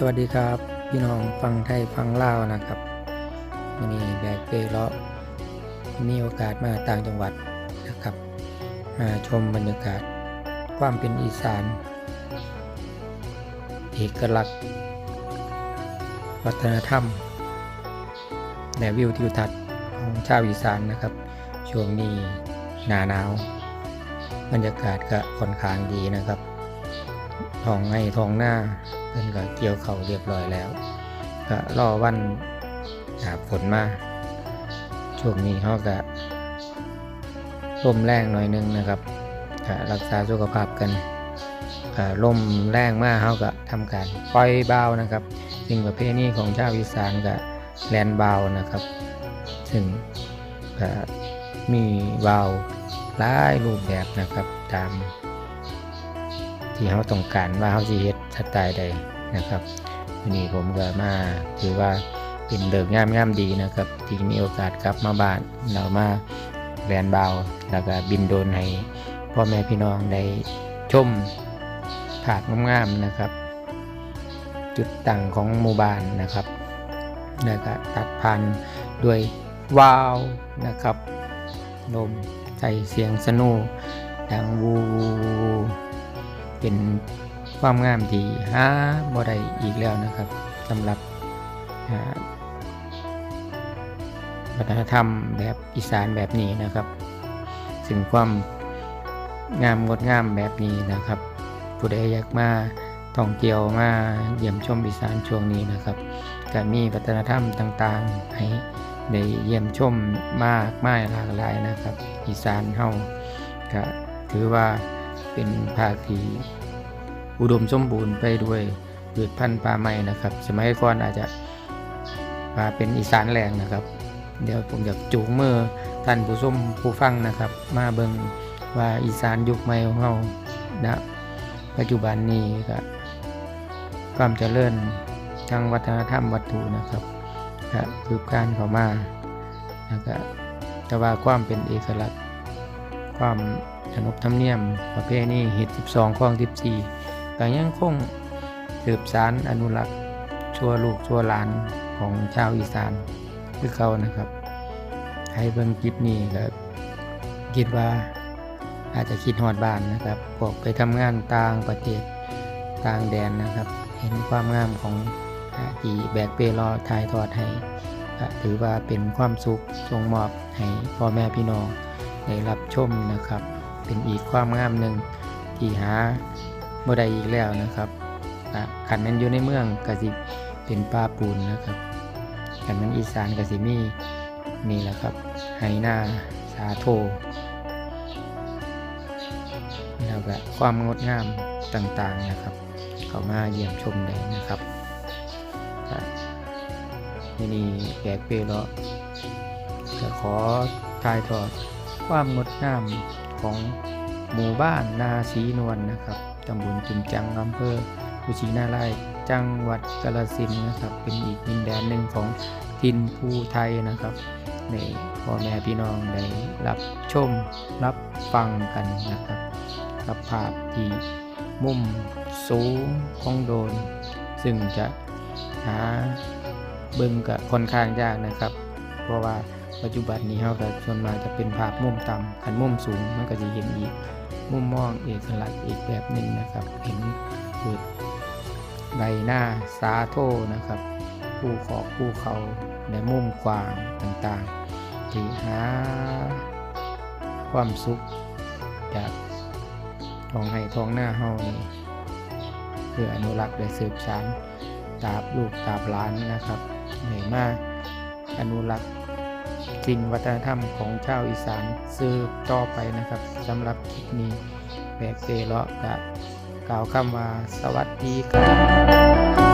สวัสดีครับ พี่น้องฟังไทยฟังลาวนะครับวันนี้แบกเป้เลาะมีโอกาสมาต่างจังหวัดนะครับ มาชมบรรยากาศความเป็นอีสาน เอกลักษณ์ วัฒนธรรม และวิวทิวทัศน์ของชาวอีสานนะครับ ช่วงนี้หนาหนาว บรรยากาศก็ค่อนข้างดีนะครับท้องให้ท้องหน้า เพิ่นก็เกี่ยวเขาเรียบร้อยแล้วก็รอวันหาฝนมาช่วงนี้เขาก็ลมแรงหน่อยหนึงนะครับก็รักษาสุขภาพกันก็ลมแรงมากเขาก็ทำการปล่อยเบานะครับสิ่งประเพณีของชาวอีสานก็แลนเบานะครับซึ่งมีเบาหลายรูปแบบนะครับตาม ที่เขาต้องการว่าเขาสิเฮ็ดสไตล์ใดนะครับวันนี้ผมก็มาถือว่าเป็นเลิกงามงามดีนะครับ ที่มีโอกาสกลับมาบ้านเรามาแบนเบาแล้วก็บินโดนให้พ่อแม่พี่น้องได้ชมผาดงามๆนะครับ จุดตั้งของหมู่บ้านนะครับแล้วก็ตัดพันด้วยวาวนะครับลมใส่เสียงสนุดังวู เป็นความงามที่หาบ่ได้อีกแล้วนะครับสำหรับวัฒนธรรมแบบอีสานแบบนี้นะครับซึ่งความงามงดงามแบบนี้นะครับผู้ใดอยากมาท่องเที่ยวมาเยี่ยมชมอีสานช่วงนี้นะครับก็มีวัฒนธรรมต่างๆ ให้ได้เยี่ยมชมมากมายหลากหลายนะครับ อีสานเฮาก็ถือว่า เป็นภาคที่อุดมสมบูรณ์ไปด้วยพืชพันธุ์ป่าไม้นะครับ สมัยก่อนอาจจะว่าเป็นอีสานแรงนะครับ เดี๋ยวผมอยากจูงมือท่านผู้ชมผู้ฟังนะครับ มาเบิงว่าอีสานยุคใหม่ของเราณปัจจุบันนี้ก็ความเจริญทางวัฒนธรรมวัตถุนะครับก็คือการเข้ามาแล้วก็แต่ว่าความเป็นเอกลักษณ์ความ นบธรรมเนียม ประเพณีเหิต12ข้อง14ก็ยังคงสืบสารอนุรักษ์ชั่วลูกชั่วหลานของชาวอีสานคือเขานะครับ ให้เบิ่งคลิปนี้ก็คิดว่าอาจจะคิดฮอดบ้านนะครับพวกไปทำงานต่างประเทศต่างแดนนะครับ เห็นความงามของอีแบกเปรอถ่ายทอดให้ถือว่าเป็นความสุขทรงมอบให้พ่อแม่พี่น้องได้รับชมนะครับ เป็นอีกความงามหนึ่งที่หาบ่ได้อีกแล้วนะครับขันมันอยู่ในเมืองก็สิเป็นป่าปูนนะครับขันมันอีสานก็สิมีนี่แหละครับไหหน้าสาโทแล้วก็ความงดงามต่างๆนะครับ เขามาเยี่ยมชมได้นะครับที่นี่แกกเปเลาะก็ขอถ่ายทอดความงดงาม ของหมู่บ้านนาสีนวลนะครับตำบลจุมจังอำเภอกุชินารายจังหวัดกาฬสินธุ์นะครับ เป็นอีกดินแดนหนึ่งของทินภูไทยนะครับในพ่อแม่พี่น้องได้รับชมรับฟังกันนะครับกับภาพที่มุมสูงของโดน ซึ่งจะหาเบิ่งกับค่อนข้างยากนะครับ เพราะว่าปัจจุบันนี้เขาก็ส่วนมากจะเป็นภาพมุมต่ำขันมุมสูงมันก็จะเห็นอีกมุมมองเอกลักษณ์อีกแบบหนึ่งนะครับ เห็นคือใบหน้าสาโทนะครับผู้ขอบผู้เขาในมุมกว้างต่างๆที่หาความสุขจากทองให้ทองหน้าเฮานี่เพื่ออนุรักษ์และสืบสานตราบลูกตราบหลานนะครับเหนื่อยมากอนุรักษ์ สิ่งวัฒนธรรมของชาวอีสานสืบต่อไปนะครับสำหรับคลิปนี้แบกเตเลาะกะกล่าวคำว่าสวัสดีครับ